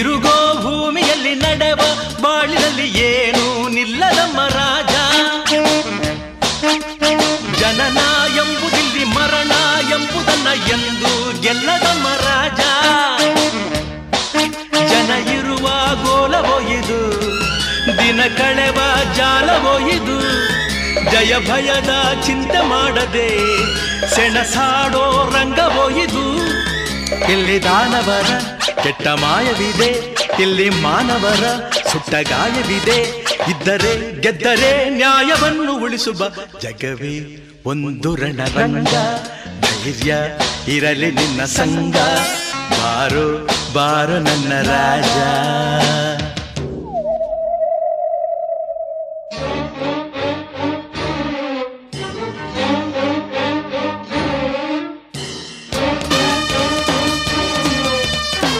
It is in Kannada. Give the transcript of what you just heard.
ತಿರುಗೋ ಭೂಮಿಯಲ್ಲಿ ನಡೆವ ಬಾಳಿನಲ್ಲಿ ಏನು ನಿಲ್ಲದಮ್ಮ ರಾಜ. ಜನನ ಎಂಬುದಿಲ್ಲಿ ಮರಣ ಎಂಬುದನ್ನ ಎಂದು ಗೆಲ್ಲದಮ್ಮ ರಾಜ. ಜನ ಇರುವ ಗೋಲವೋ ಇದು, ದಿನ ಕಳೆವ ಜಾಲವೋ ಇದು. ಜಯ ಭಯದ ಚಿಂತೆ ಮಾಡದೆ ಸೆಣಸಾಡೋ ರಂಗವೋ ಇದು. ಇಲ್ಲಿ ದಾನವರ ಕೆಟ್ಟ ಮಾಯವಿದೆ, ಇಲ್ಲಿ ಮಾನವರ ಸುಟ್ಟ ಗಾಯವಿದೆ. ಇದ್ದರೆ ಗೆದ್ದರೆ ನ್ಯಾಯವನ್ನು ಉಳಿಸುವ ಜಗವೇ ಒಂದು ರಣರಂಗ. ಧೈರ್ಯ ಇರಲಿ ನಿನ್ನ ಸಂಗ ಬಾರೋ ಬಾರೋ ನನ್ನ ರಾಜ.